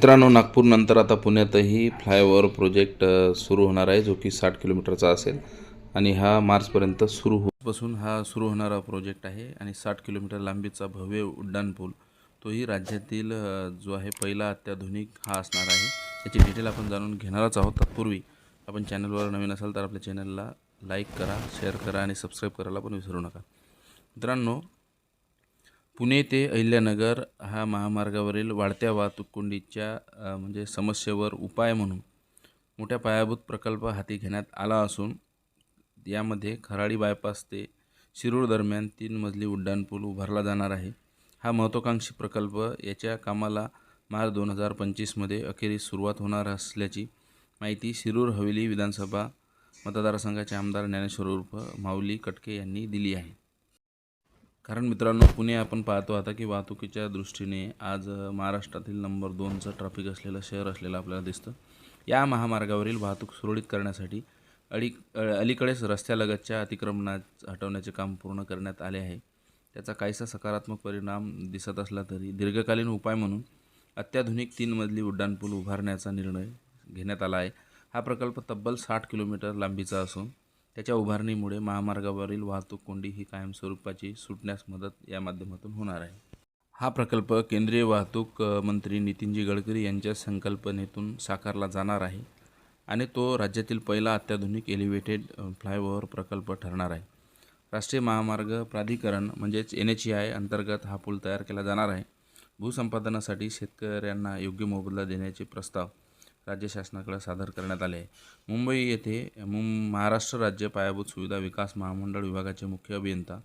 मित्रांनो नागपूरनंतर आता पुण्यातही फ्लायओव्हर प्रोजेक्ट सुरू होणार आहे जो की साठ किलोमीटरचा असेल. आणि हा मार्चपर्यंत सुरू होतपासून हा सुरू होणारा प्रोजेक्ट आहे आणि साठ किलोमीटर लांबीचा भव्य उड्डाणपूल तोही राज्यातील जो आहे पहिला अत्याधुनिक हा असणार आहे. याची डिटेल आपण जाणून घेणारच आहोत. तत्पूर्वी आपण चॅनलवर नवीन असाल तर आपल्या चॅनलला लाईक करा शेअर करा आणि सबस्क्राईब करायला पण विसरू नका. मित्रांनो पुणे ते अहिल्यानगर हा महामार्गावरील वाढत्या वाहतूक कोंडीच्या म्हणजे समस्येवर उपाय म्हणून मोठ्या पायाभूत प्रकल्प हाती घेण्यात आला असून यामध्ये खराडी बायपास ते शिरूर दरम्यान तीन मजली उड्डाणपूल उभारला जाणार आहे. हा महत्त्वाकांक्षी प्रकल्प याच्या कामाला मार्च दोन हजार पंचवीसमध्ये अखेरीस सुरुवात होणार असल्याची माहिती शिरूर हवेली विधानसभा मतदारसंघाचे आमदार ज्ञानेश्वर उर्फ माऊली कटके यांनी दिली आहे. कारण मित्रांनो पुणे आपण पाहतो आता की वाहतुकीच्या दृष्टीने आज महाराष्ट्रातील नंबर दोनचं ट्रॅफिक असलेलं शहर असलेलं आपल्याला दिसतं. या महामार्गावरील वाहतूक सुरळीत करण्यासाठी अडी अलीकडेच रस्त्यालगतच्या अतिक्रमणात हटवण्याचे काम पूर्ण करण्यात आले आहे. त्याचा काहीसा सकारात्मक परिणाम दिसत असला तरी दीर्घकालीन उपाय म्हणून अत्याधुनिक तीन मजली उड्डाणपूल उभारण्याचा निर्णय घेण्यात आला आहे. हा प्रकल्प तब्बल साठ किलोमीटर लांबीचा असून त्याच्या उभारणीमुळे महामार्गावरील वाहतूक कोंडी ही कायमस्वरूपाची सुटण्यास मदत या माध्यमातून होणार आहे. हा प्रकल्प केंद्रीय वाहतूक मंत्री नितीनजी गडकरी यांच्या संकल्पनेतून साकारला जाणार आहे आणि तो राज्यातील पहिला अत्याधुनिक एलिव्हेटेड फ्लायओव्हर प्रकल्प ठरणार आहे. राष्ट्रीय महामार्ग प्राधिकरण म्हणजेच एन एच आय अंतर्गत हा पूल तयार केला जाणार आहे. भूसंपादनासाठी शेतकऱ्यांना योग्य मोबदला देण्याचे प्रस्ताव राज्य शासनाकडे सादर करण्यात आले. आहे मुंबई येथे मुं महाराष्ट्र राज्य पायाभूत सुविधा विकास महामंडळ विभागाचे मुख्य अभियंता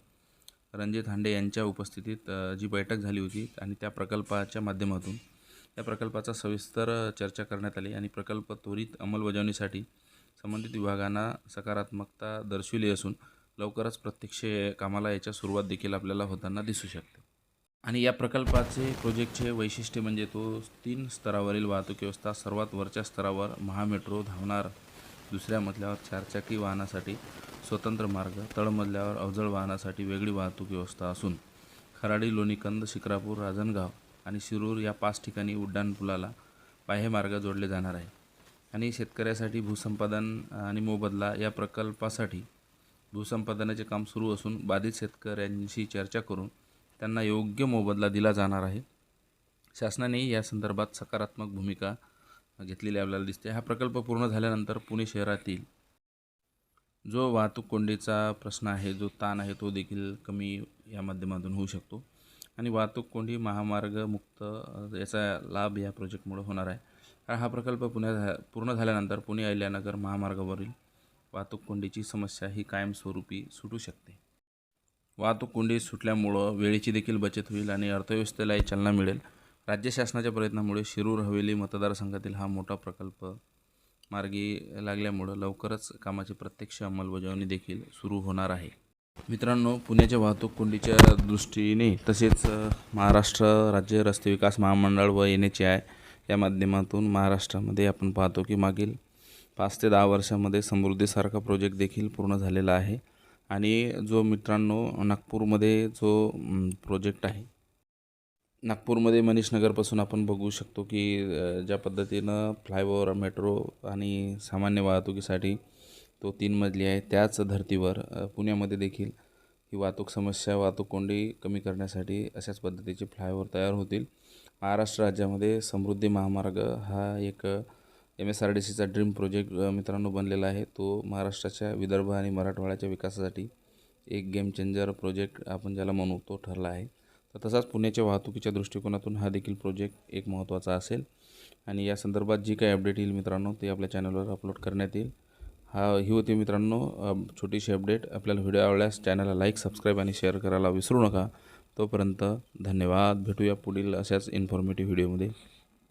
रणजित हांडे यांच्या उपस्थितीत जी बैठक झाली होती आणि त्या प्रकल्पाच्या माध्यमातून या प्रकल्पाचा सविस्तर चर्चा करण्यात आली आणि प्रकल्प त्वरित अंमलबजावणीसाठी संबंधित विभागांना सकारात्मकता दर्शविली असून लवकरच प्रत्यक्ष कामाला याच्या सुरुवात देखील आपल्याला होताना दिसू शकते. आणि या प्रकल्पाचे प्रोजेक्टचे वैशिष्ट्य म्हणजे तो तीन स्तरावरील वाहतूक व्यवस्था सर्वात वरच्या स्तरावर महामेट्रो धावणार दुसऱ्या मजल्यावर चारचाकी वाहनासाठी स्वतंत्र मार्ग तळमजल्यावर अवजड वाहनासाठी वेगळी वाहतूक व्यवस्था असून खराडी लोणीकंद शिक्रापूर राजनगाव आणि शिरूर या पाच ठिकाणी उड्डाणपुलाला बाह्य मार्ग जोडले जाणार आहे. आणि शेतकऱ्यासाठी भूसंपादन आणि मोबदला या प्रकल्पासाठी भूसंपादनाचे काम सुरू असून बाधित शेतकऱ्यांशी चर्चा करून त्यांना योग्य मोबदला दिला जाणार आहे. शासनाने या संदर्भात सकारात्मक भूमिका घेतलेली आपल्याला दिसते. हा प्रकल्प पूर्ण झाल्यानंतर पुणे शहरातील जो वाहतूक कोंडीचा प्रश्न आहे जो ताण आहे तो देखील कमी या माध्यमातून होऊ शकतो. आणि वाहतूक कोंडी महामार्ग मुक्त याचा लाभ या प्रोजेक्टमुळे होणार आहे. कारण हा प्रकल्प पुण्या झा- पूर्ण झाल्यानंतर पुणे अहिल्यानगर महामार्गावरील वाहतूक कोंडीची समस्या ही कायमस्वरूपी सुटू शकते. वाहतूक कोंडी सुटल्यामुळं वेळेची देखील बचत होईल आणि अर्थव्यवस्थेलाही चालना मिळेल. राज्य शासनाच्या प्रयत्नामुळे शिरूर हवेली मतदारसंघातील हा मोठा प्रकल्प मार्गी लागल्यामुळं लवकरच कामाची प्रत्यक्ष अंमलबजावणी देखील सुरू होणार आहे. मित्रांनो पुण्याच्या वाहतूक कोंडीच्या दृष्टीने तसेच महाराष्ट्र राज्य रस्ते विकास महामंडळ व एन एच आय या माध्यमातून महाराष्ट्रामध्ये आपण पाहतो की मागील पाच ते दहा वर्षामध्ये समृद्धीसारखा प्रोजेक्ट देखील पूर्ण झालेला आहे. आणि जो मित्रांनो नागपूरमध्ये जो प्रोजेक्ट आहे नागपूरमध्ये मनीष नगरपासून आपण बघू शकतो की ज्या पद्धतीनं फ्लायओव्हर मेट्रो आणि सामान्य वाहतुकीसाठी तो तीन मजली आहे. त्याच धर्तीवर पुण्यामध्ये देखील ही वाहतूक समस्या वाहतूक कोंडी कमी करण्यासाठी अशाच पद्धतीचे फ्लायओव्हर तयार होतील. महाराष्ट्र राज्यामध्ये समृद्धी महामार्ग हा एक एम एस आर डी सीचा ड्रीम प्रोजेक्ट मित्रांनो बनलेला आहे. तो महाराष्ट्राच्या विदर्भ आणि मराठवाड्याच्या विकासासाठी एक गेम चेंजर प्रोजेक्ट आपण ज्याला म्हणू तो ठरला आहे. तर तसाच पुण्याच्या वाहतुकीच्या दृष्टिकोनातून हा देखील प्रोजेक्ट एक महत्त्वाचा असेल. आणि या संदर्भात जी काही अपडेट येईल मित्रांनो ते आपल्या चॅनलवर अपलोड करण्यात येईल. हा ही होती मित्रांनो छोटीशी अपडेट आपल्याला व्हिडिओ आवडल्यास चॅनलला लाईक सबस्क्राईब आणि शेअर करायला विसरू नका. तोपर्यंत धन्यवाद. भेटूया पुढील अशाच इन्फॉर्मेटिव्ह व्हिडिओमध्ये